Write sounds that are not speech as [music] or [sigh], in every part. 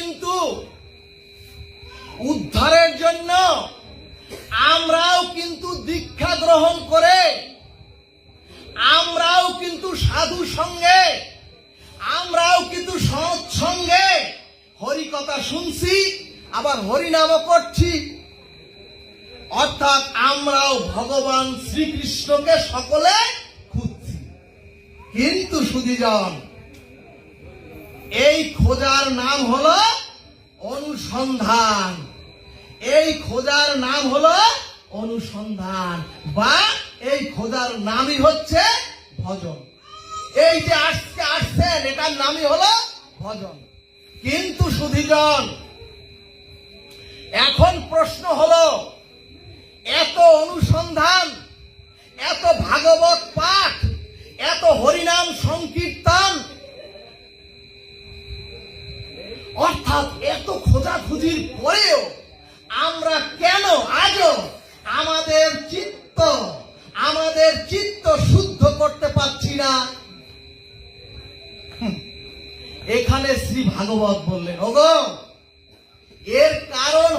কিন্তু উদ্ধারের জন্য আমরাও কিন্তু দীক্ষা গ্রহণ করে, আমরাও কিন্তু সাধু সঙ্গে, আমরাও কিন্তু সৎ সঙ্গে হরি কথা শুনছি, আবার হরিনামও করছি। অর্থাৎ আমরাও ভগবান শ্রীকৃষ্ণকে সকলে খুঁজছি। কিন্তু সুদীজন এই খোঁজার নাম হলো অনুসন্ধান। এই খোঁজার নাম হলো অনুসন্ধান বা এই খোঁজার নামই হচ্ছে ভজন। এই যে আজকে আসছেন, এটার নামই হলো ভজন। কিন্তু সুধীজন, এখন প্রশ্ন হলো, এত অনুসন্ধান, এত ভাগবত পাঠ, এত হরিনাম সংকীর্তন অর্থাৎ এত খোঁজাখুঁজির পরেও আমরা কেন আজও আমাদের চিত্ত আমাদের চিত্ত শুদ্ধ করতে পারছি না? এখানে শ্রী ভাগবত বললেন, ওগো, এর কারণ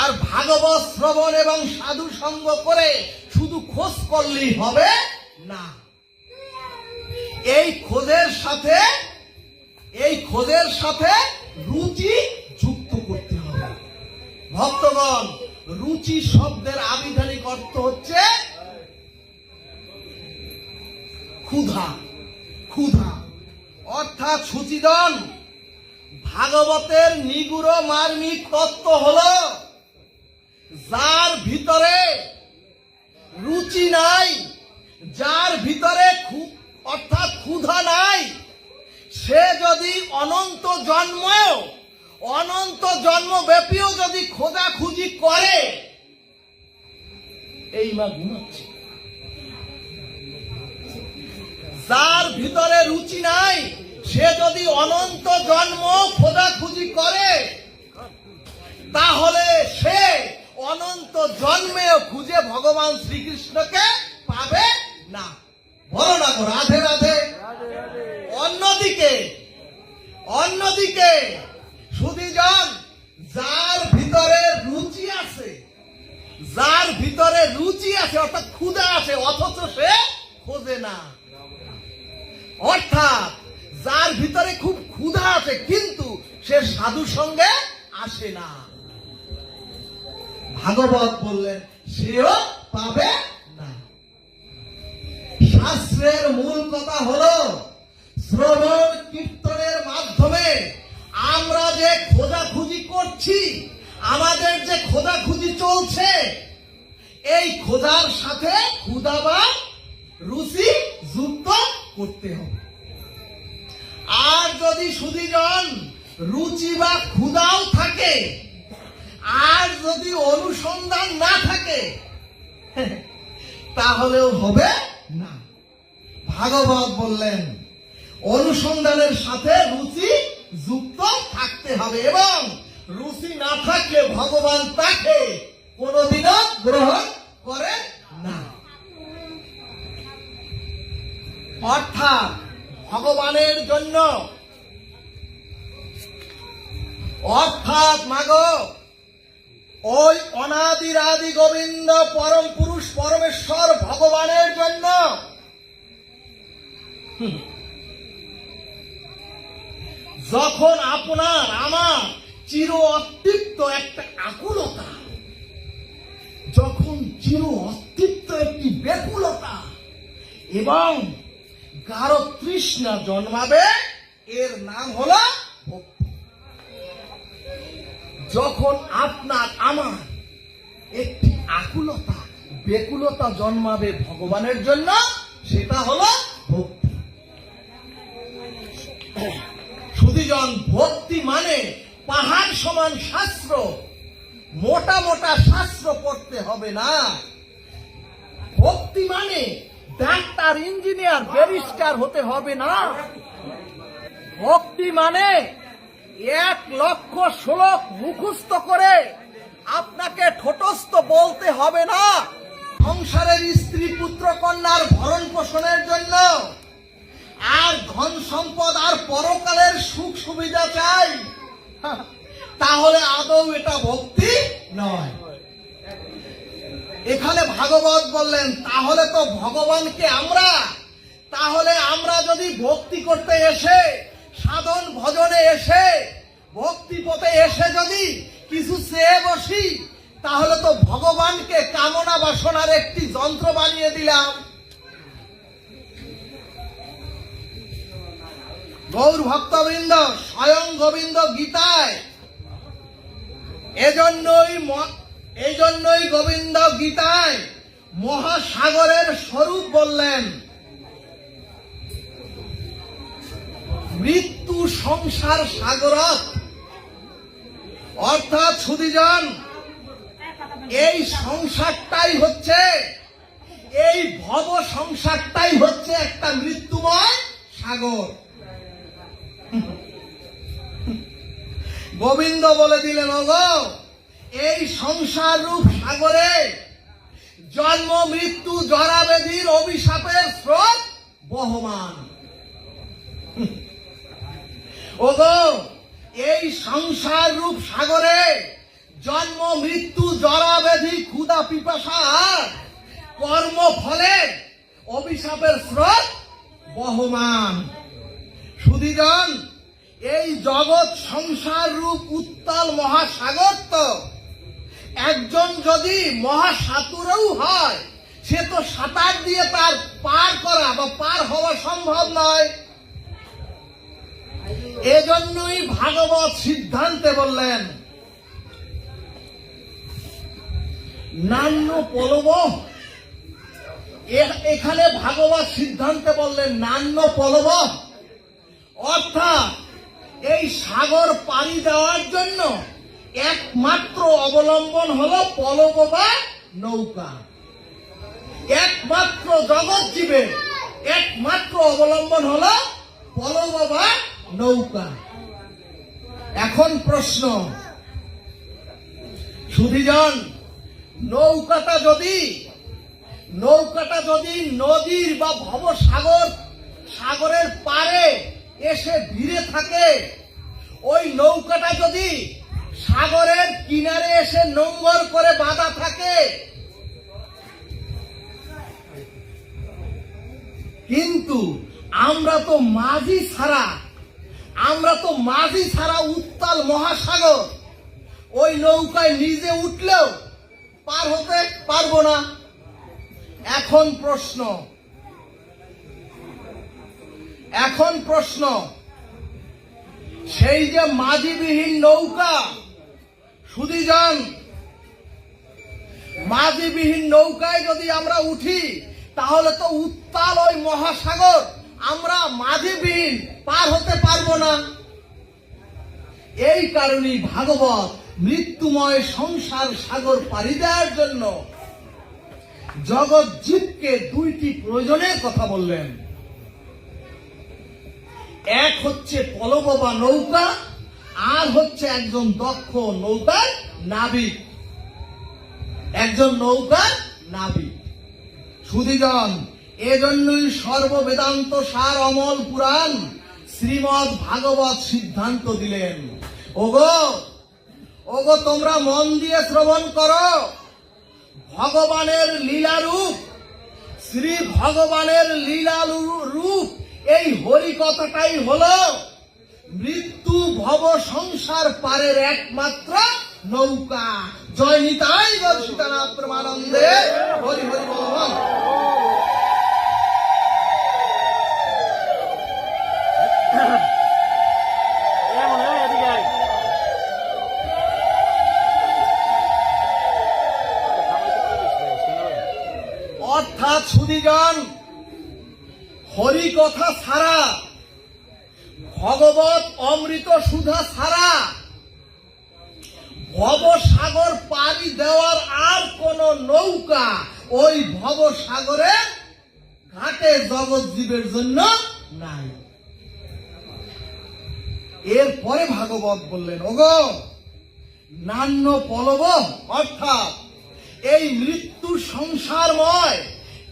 আর ভাগবত শ্রবণ এবং সাধু সঙ্গ করে শুধু খোঁজ করলেই হবে না। এই খোঁজের সাথে, এই খোঁজের সাথে রুচি যুক্ত করতে হবে। ভক্তগণ, রুচি শব্দের আবিধানিক অর্থ হচ্ছে ক্ষুধা ক্ষুধা। অর্থাৎ সুচিদন, ভাগবতের নিগুড় মার্মিক তত্ত্ব হলো যার ভিতরে রুচি নাই, যার ভিতরে অর্থাৎ ক্ষুধা নাই, সে যদি অনন্ত জন্মেও, অনন্ত জন্মব্যাপীও যদি খোঁজাখুঁজি করে, এই মা ঘুমাচ্ছে। যার ভিতরে রুচি নাই, সে যদি অনন্ত জন্ম খোঁজাখুঁজি করে, তাহলে সে অনন্ত জন্মেও খুঁজে ভগবান শ্রীকৃষ্ণকে পাবে না। বলো না রাধে রাধে। অন্যদিকে অন্যদিকে সুদীজন যার ভিতরে রুচি আছে, যার ভিতরে রুচি আছে, অর্থাৎ ক্ষুধা আছে, অথচ সে খোঁজে না। অর্থাৎ যার ভিতরে খুব ক্ষুধা আছে, কিন্তু সে সাধু সঙ্গে আসে না। ভাগবত বললেন, সেও পাবে না। শাস্ত্রের মূল কথা হলো, শ্রবণ কীর্তনের মাধ্যমে আমরা যে খোঁজাখুঁজি করছি, আমাদের যে খোঁজাখুঁজি চলছে, এই খোঁজার সাথে ক্ষুধা বা রুচি যুক্ত করতে হবে। আর যদি সুদীজন রুচি বা ক্ষুধাও থাকে আর যদি অনুসন্ধান না থাকে, তাহলেও হবে না। ভাগবত বললেন, অনুসন্ধানের সাথে রুচি যুক্ত থাকতে হবে এবং রুচি না থাকলে ভগবান তাকে কোনোদিনও গ্রহণ করে না। অর্থাৎ ভগবানের জন্য অর্থাৎ মাগো ওই অনাদির আদি গোবিন্দ পরম পুরুষ পরমেশ্বর ভগবানের জন্য। যখন আপনার আমার চির অস্তিত্ব একটা আকুলতা, যখন চির অস্তিত্ব একটি ব্যাকুলতা এবং গাঢ় তৃষ্ণা জন্মাবে, এর নাম হলো যখন আপনার আমার একটি আকুলতা, বেকুলতা জন্মাবে ভগবানের জন্য, সেটা হলো ভক্তি। সুদীজন, ভক্তি মানে পাহাড় সমান শাস্ত্র। মোটা মোটা শাস্ত্র পড়তে হবে না। ভক্তি মানে ডাক্তার, ইঞ্জিনিয়ার, ব্যারিস্টার হতে হবে না। ভক্তি মানে এক লক্ষ শ্লোক মুখস্থ করে আপনাকে ঠোটস্থ বলতে হবে না। সংসারের স্ত্রী পুত্র কন্যার ভরণ পোষণের জন্য আর ধন সম্পদ আর পরকালের সুখ সুবিধা চাই। তাহলে আদৌ এটা ভক্তি নয়। এখানে ভাগবত বললেন, তাহলে তো ভগবানকে আমরা, তাহলে আমরা যদি ভক্তি করতে এসে সাধন ভজনে এসে ভক্তি পথে এসে যদি কিছু চেয়ে বসি, তাহলে তো ভগবানকে কামনা বাসনার একটি যন্ত্র বানিয়ে দিলাম। গৌর ভক্তবৃন্দ, স্বয়ং গোবিন্দ গীতায়, এজন্যই এই জন্যই গোবিন্দ গীতায় মহাসাগরের স্বরূপ বললেন। মৃত্যু সংসার সাগরত। অর্থাৎ সুদীজন, এই সংসারটাই হচ্ছে, এই ভব সংসারটাই হচ্ছে একটা মৃত্যুময় সাগর। গোবিন্দ বলে দিলেন, ওগো, এই সংসার রূপ সাগরে জন্ম, মৃত্যু, জরাবেদীর অভিশাপের স্রোত বহমান। ওগো, এই সংসার রূপ সাগরে জন্ম, মৃত্যু জরাবেধি ক্ষুদা পিপাসা কর্ম ফলে অভিশাপের স্রোত বহমান। সুদীজন এই জগৎ সংসার রূপ উত্তাল মহাসাগর তো। একজন যদি মহাসাতুরেও হয়, সে তো সাঁতার দিয়ে তার পার করা বা পার হওয়া সম্ভব নয়। এজন্যই ভাগবত সিদ্ধান্তে বললেন, নান্য পলব। এখানে ভাগবত সিদ্ধান্তে বললেন, নান্য পলব। অর্থাৎ এই সাগর পাড়ি দেওয়ার জন্য একমাত্র অবলম্বন হলো পলব বা নৌকা। একমাত্র জগৎ জীবের একমাত্র অবলম্বন হলো পলব বা নৌকা। এখন প্রশ্ন, সুধীজন, নৌকাটা যদি নৌকাটা যদি নদীর বা ভবসাগর, সাগরের পারে এসে ভিড়ে থাকে, ওই নৌকাটা যদি সাগরের কিনারে এসে নোংর করে বাঁধা থাকে, কিন্তু আমরা তো মাঝি ছাড়া আমরা তো মাঝি ছাড়া উত্তাল মহাসাগর। ওই নৌকায় নিজে উঠলেও পার হতে পারব না। এখন প্রশ্ন। এখন প্রশ্ন। সেই যে মাঝিবিহীন নৌকা, সুদীজন, মাঝিবিহীন নৌকায় যদি আমরা উঠি, তাহলে তো উত্তাল ওই মহাসাগর। আমরা মাঝিবিহীন পার হতে পারব না। এই কারণেই ভাগবত মৃত্যুময় সংসার সাগর পাড়ি দেওয়ার জন্য জগৎ জীবকে দুইটি প্রয়োজনের কথা বললেন। এক হচ্ছে পলব বা নৌকা, আর হচ্ছে একজন দক্ষ নৌকার নাবিক। একজন নৌকার নাবিক। সুদীজন এজন্যই সর্ববেদান্ত সার অমল পুরাণ শ্রীমদ ভাগবত সিদ্ধান্ত দিলেন। ওগো ওগো, তোমরা মন দিয়ে শ্রবণ করো। ভগবানের লীলা রূপ শ্রী ভগবানের লীলা রূপ এই হরি কথাটাই হলো মৃত্যু ভব সংসার পারের একমাত্র নৌকা। জয় নিতাই গৌর সীতানাথ প্রেমানন্দে। হরি হরি বল। সুদীজন হরি কথা ছাড়া, ভগবত অমৃত সুধা ছাড়া, ভবসাগর পাড়ি দেওয়ার আর কোন নৌকা ওই ভবসাগরে ঘাটে জগৎ জীবের জন্য নাই। এরপরে ভাগবত বললেন, ওগো, নান্য পলব, অর্থাৎ এই মৃত্যু সংসারময়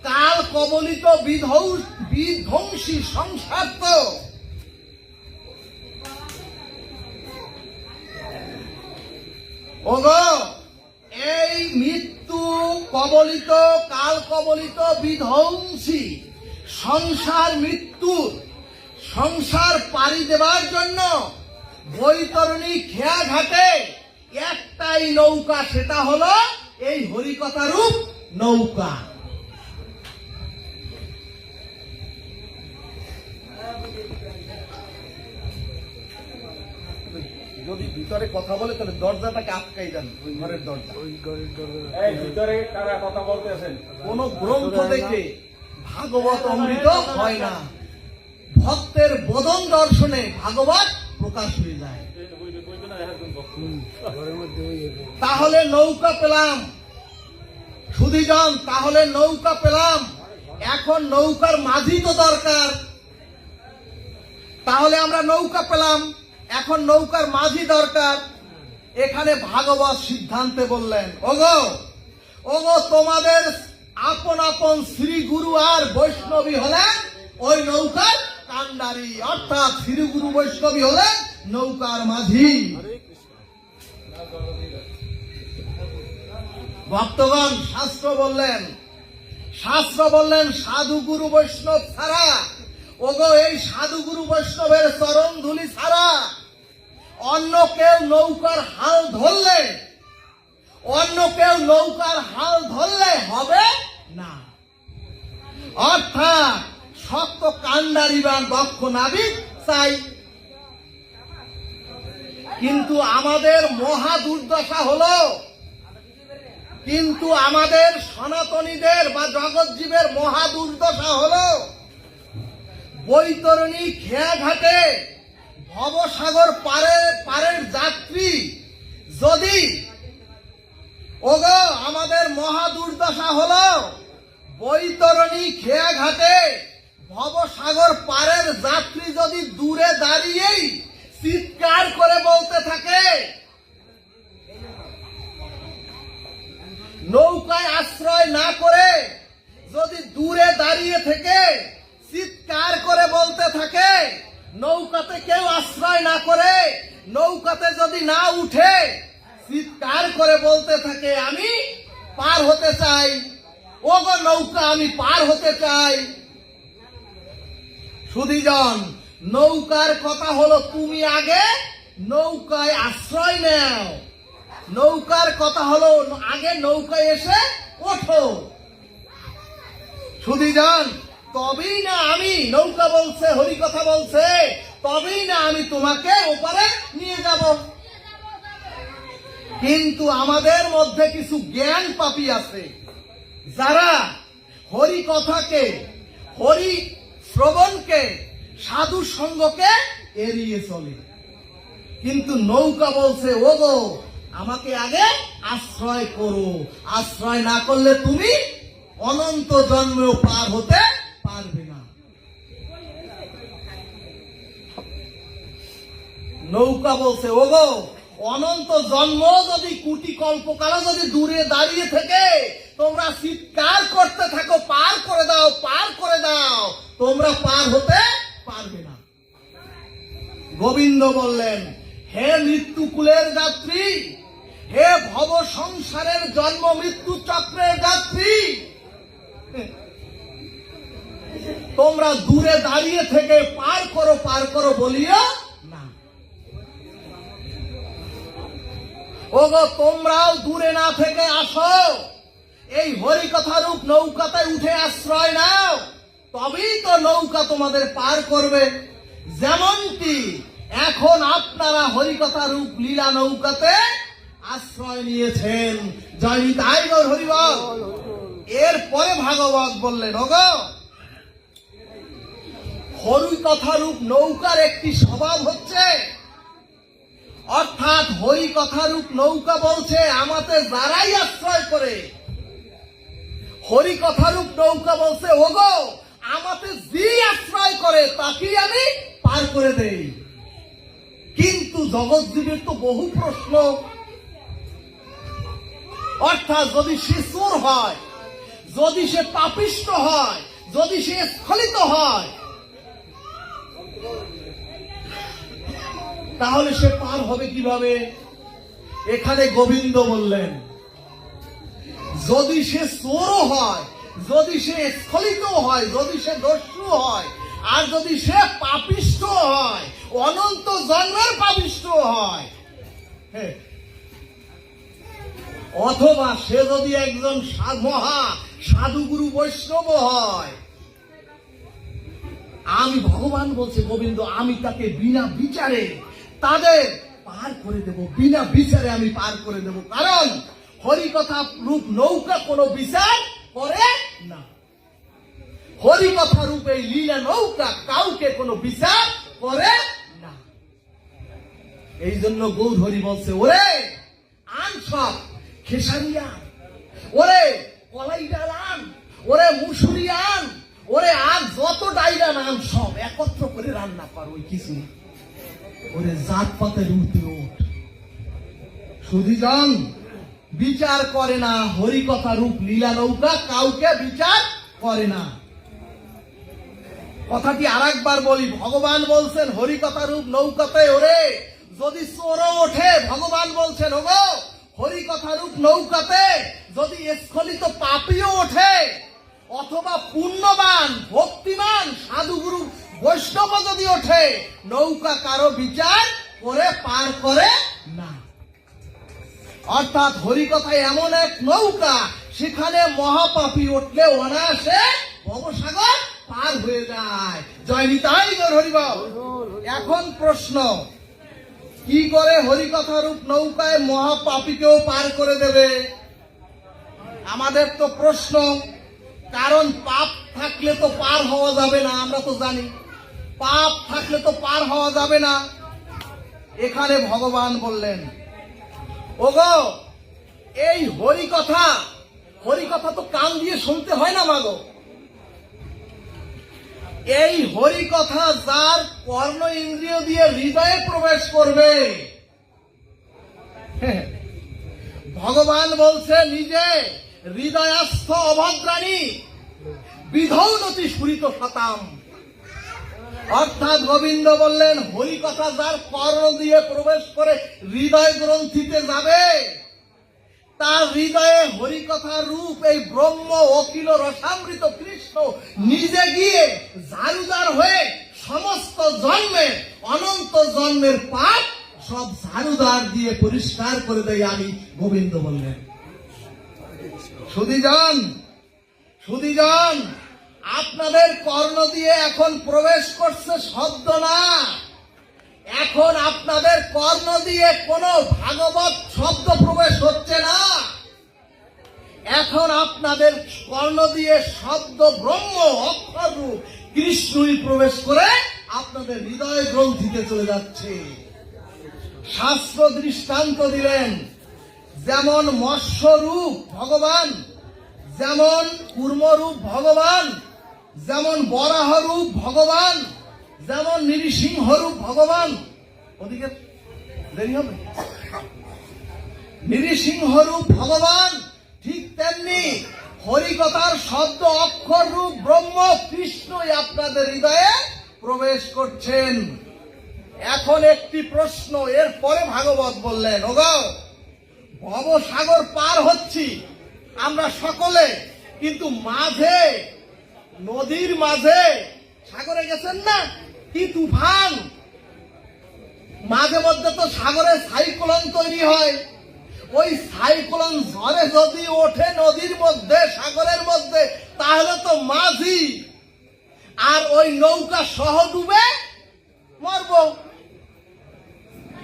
কাল কবলিত বিধ্বং- বিধ্বংসী সংসার তো। এই মৃত্যু কবলিত, কাল কবলিত বিধ্বংসী সংসার মৃত্যুর সংসার পাড়ি দেবার জন্য বৈতরণী খেয়া ঘাটে একটাই নৌকা, সেটা হলো এই হরিকথা রূপ নৌকা। যদি ভিতরে কথা বলে তাহলে দরজাটাকে আটকাই দেন ওই ঘরের দরজা। এই ভিতরে কারা কথা বলতেছেন। কোন গ্রন্থ দেখে ভাগবত অমৃত হয় না। ভক্তের বদন দর্শনে ভাগবত প্রকাশ হয়ে যায়। তাহলে নৌকা পেলাম। সুধীজন তাহলে নৌকা পেলাম। এখন নৌকার মাঝি তো দরকার। তাহলে আমরা নৌকা পেলাম। এখন নৌকার মাঝি দরকার। এখানে ভাগবত সিদ্ধান্তে বললেন, ওগো ওগো, তোমাদের আপন আপন শ্রী গুরু আর বৈষ্ণবী হলেন ওই নৌকার কান্ডারি। অর্থাৎ শ্রী গুরু বৈষ্ণবী হলেন নৌকার মাঝি। ভক্তগণ, শাস্ত্র বললেন শাস্ত্র বললেন, সাধু গুরু বৈষ্ণব ছাড়া, ওগো, এই সাধু গুরু বৈষ্ণবের চরণ ধুলি ছাড়া অন্য কেউ নৌকার হাল ধরলে, অন্য কেউ নৌকার হাল ধরলে হবে না। অর্থাৎ শক্ত কান্ডারি বা দক্ষ নাবিক চাই। কিন্তু আমাদের মহা দুর্দশা হলো, কিন্তু আমাদের সনাতনীদের বা জগৎজীবের মহা দুর্দশা হলো, বৈতরণী খেয়া ঘাটে ভবসাগর পারে, পারের যাত্রী। যদি, ওগো, আমাদের মহা দুর্দশা হলো বৈতরণী খেয়া ঘাটে ভবসাগর পারের যাত্রী যদি দূরে দাঁড়িয়েই চিৎকার করে বলতে থাকে, নৌকায় আশ্রয় না করে যদি দূরে দাঁড়িয়ে থেকে চিৎকার করে বলতে থাকে নৌকাতে কেউ আশ্রয় না করে, নৌকাতে যদি না উঠে, চিৎকার করে বলতে থাকে, আমি পার হতে চাই। ও গো নৌকা, আমি পার হতে চাই। সুদীজন নৌকার কথা হলো, তুমি আগে নৌকায় আশ্রয় নাও। নৌকার কথা হলো, আগে নৌকায় এসে ওঠো। সুদীজন তবেই না আমি নৌকা বলছে হরি কথা বলছে তবেই না আমি তোমাকে ওপারে নিয়ে যাব। কিন্তু আমাদের মধ্যে কিছু জ্ঞান পাপি আছে, যারা হরি কথাকে হরি শ্রবণকে সাধু সঙ্গকে এড়িয়ে চলে। কিন্তু নৌকা বলছে ও গো আমাকে আগে আশ্রয় করো। আশ্রয় না করলে তুমি অনন্ত জন্মেও পার হতে পারবে না নৌকা বলছে, ওগো, অনন্ত জন্ম যদি কুটি কল্পকালও যদি দূরে দাঁড়িয়ে থেকে, তোমরা চিৎকার করতে থাকো, পার করে দাও, পার করে দাও, তোমরা পার হতে পারবে না। গোবিন্দ বললেন, হে মৃত্যুকুলের যাত্রী, হে ভব সংসারের জন্ম মৃত্যু চক্রের যাত্রী, তোমরা দূরে দাঁড়িয়ে থেকে পার করো পার করো বলিও না ওগো, তোমরাও দূরে না থেকে আসো। এই হরিকথা রূপ নৌকাতে উঠে আশ্রয় নাও। তবেই তো নৌকা তোমাদের পার করবে। যেমনটি এখন আপনারা হরিকথা রূপ লীলা নৌকাতে আশ্রয় নিয়েছেন। জয় তাই গৌর হরিবল। এরপরে ভাগবত বললেন, ওগো হরি কথারূপ নৌকার একটি স্বভাব হচ্ছে অর্থাৎ হরি কথারূপ নৌকা বলছে আমাতে যারাই আশ্রয় করে। হরি কথারূপ নৌকা বলছে, ওগো আমাতে যে আশ্রয় করে, তাকেই আমি পার করে দেই। কিন্তু জগৎজীবের তো বহু প্রশ্ন। অর্থাৎ যদি সে চোর হয়, যদি সে পাপিষ্ট হয়, যদি সে স্খলিত হয় তাহলে সে পার হবে কীভাবে এখানে গোবিন্দ বললেন, যদি সে চোরও হয়, যদি সে স্খলিত হয়, যদি সে দস্যু হয়, আর যদি সে পাপিষ্ট হয়, অনন্ত জন্মের পাপিষ্ট হয়। অথবা সে যদি একজন মহা সাধুগুরু বৈষ্ণব হয়, আমি ভগবান বলছে, গোবিন্দ, আমি তাকে বিনা বিচারে তাদের পার করে দেব, বিনা বিচারে আমি পার করে দেব। কারণ হরিকথা রূপ নৌকা কোনো বিচার করে না। হরিকথা রূপে লীলা নৌকা কাউকে কোনো বিচার করে না। এই জন্য গৌর হরি বলছে, ওরে আন সব খেসারি আন ওরে কলাই ডাল আন ওরে মুসুরি আন ওরে আর যত ডাইলা নাম সব একত্র করে রান্না কর, ওই কিছু না। ওরে জাত পাতের উঠে। ওঠ সুধিজন বিচার করে না হরিকথা রূপ, লীলা নৌকা কাউকে বিচার করে না। কথাটি আরেকবার বলি, ভগবান বলছেন হরিকথা রূপ, নৌকাতে ওরে। যদি চোরও ওঠে, ভগবান বলছেন, ওগো হরিকথা রূপ, নৌকাতে। যদি স্খলিত পাপিও ওঠে, অথবা পুণ্যবান, ভক্তিমান সাধুগুরু বৈষ্ণব যদি ওঠে নৌকা কারও বিচার করে, পার করে না। অর্থাৎ হরিকথায় এমন এক নৌকা, সেখানে মহাপাপী উঠলে অনায়াসে ভবসাগর পার হয়ে যায়। জয় নিতাই হরিবাব এখন প্রশ্ন, কি করে হরিকথা রূপ নৌকায় মহাপাপীকেও পার করে দেবে? আমাদের তো প্রশ্ন, কারণ পাপ থাকলে তো পার হওয়া যাবে না, আমরা তো জানি। পাপ থাকলে তো পার হওয়া যাবে না। এখানে ভগবান বললেন, ওগো, এই হরি কথা হরি কথা তো কান দিয়ে শুনতে হয় না মাগো। এই হরি কথা যার কর্ণ ইন্দ্রিয় দিয়ে হৃদয়ে প্রবেশ করবে। [laughs] ভগবান বলছে, নিজে হৃদয়াস্থ অভদ্রাণী বিধৌনতি সুরিত শতাম। অর্থাৎ গোবিন্দ বললেন হরি কথা যার কর্ণ দিয়ে প্রবেশ করে হৃদয় গ্রন্থিতে যাবে, তার হৃদয়ে হরিকথা রূপ, এই ব্রহ্ম, অখিল, রসামৃত কৃষ্ণ নিজে গিয়ে ঝাড়ুদার হয়ে সমস্ত জন্মের, অনন্ত জন্মের পাপ সব ঝাড়ুদার দিয়ে পরিষ্কার করে দেয় আমি, গোবিন্দ বললেন। সুদীজন সুদীজন আপনাদের কর্ণ দিয়ে এখন প্রবেশ করছে শব্দ না। এখন আপনাদের কর্ণ দিয়ে কোনো ভাগবত শব্দ প্রবেশ হচ্ছে না। এখন আপনাদের কর্ণ দিয়ে শব্দ ব্রহ্ম অক্ষর কৃষ্ণই প্রবেশ করে আপনাদের হৃদয় গ্রন্থিতে চলে যাচ্ছে। শাস্ত্র দৃষ্টান্ত দিলেন, যেমন মৎস্যরূপ ভগবান, যেমন কুর্মরূপ ভগবান যেমন বরাহরূপ ভগবান, যেমন নৃসিংহরূপ ভগবান। ওদিকে দেরি হবে? নৃসিংহরূপ ভগবান, ঠিক তেমনি হরিকথার শব্দ, অক্ষর রূপ, ব্রহ্ম, কৃষ্ণই আপনাদের হৃদয়ে প্রবেশ করছেন। এখন একটি প্রশ্ন এর পরে ভাগবত বললেন, ওগো, ভবসাগর পার হচ্ছি আমরা সকলে, কিন্তু মাঝে নদীর মাঝে সাগরে গেছেন না? কি তুফান? মাঝে মধ্যে তো সাগরে সাইক্লোন তৈরি হয়। ওই সাইক্লোন ঝড়ে যদি ওঠে নদীর মধ্যে, সাগরের মধ্যে, তাহলে তো মাঝি। আর ওই নৌকা সহ ডুবে মরব।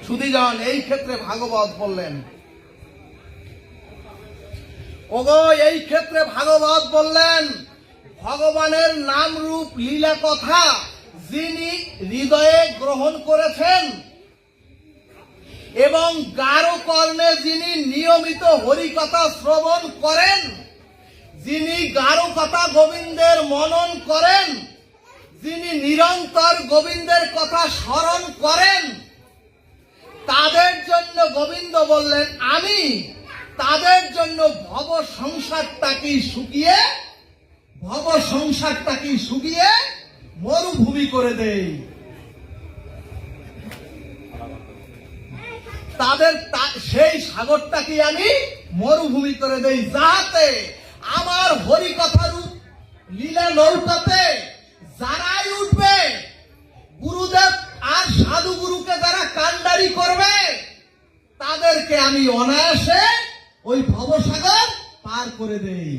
সুদীজন, এই ক্ষেত্রে ভাগবত বললেন। ওগো, এই ক্ষেত্রে ভাগবত বললেন ভগবানের নাম রূপ লীলা কথা যিনি হৃদয়ে গ্রহণ করেছেন এবং গারো কর্ণে যিনি নিয়মিত হরিকথা শ্রবণ করেন, যিনি গারো কথা গোবিন্দের মনন করেন, যিনি নিরন্তর গোবিন্দের কথা স্মরণ করেন, তাদের জন্য গোবিন্দ বললেন, আমি তাদের জন্য ভব সংসারটাকে শুকিয়ে ভব সংসারটাকে শুকিয়ে মরুভূমি করে দেই। তাদের সেই সাগরটাকে আমি মরুভূমি করে দেই যাতে আমার হরিকথার রূপ লীলা নৌকাতে যারাই উঠবে, গুরুদেব আর সাধু গুরুকে যারা কান্ডারি করবে, তাদেরকে আমি অনায়াসে ওই ভবসাগর পার করে দেই।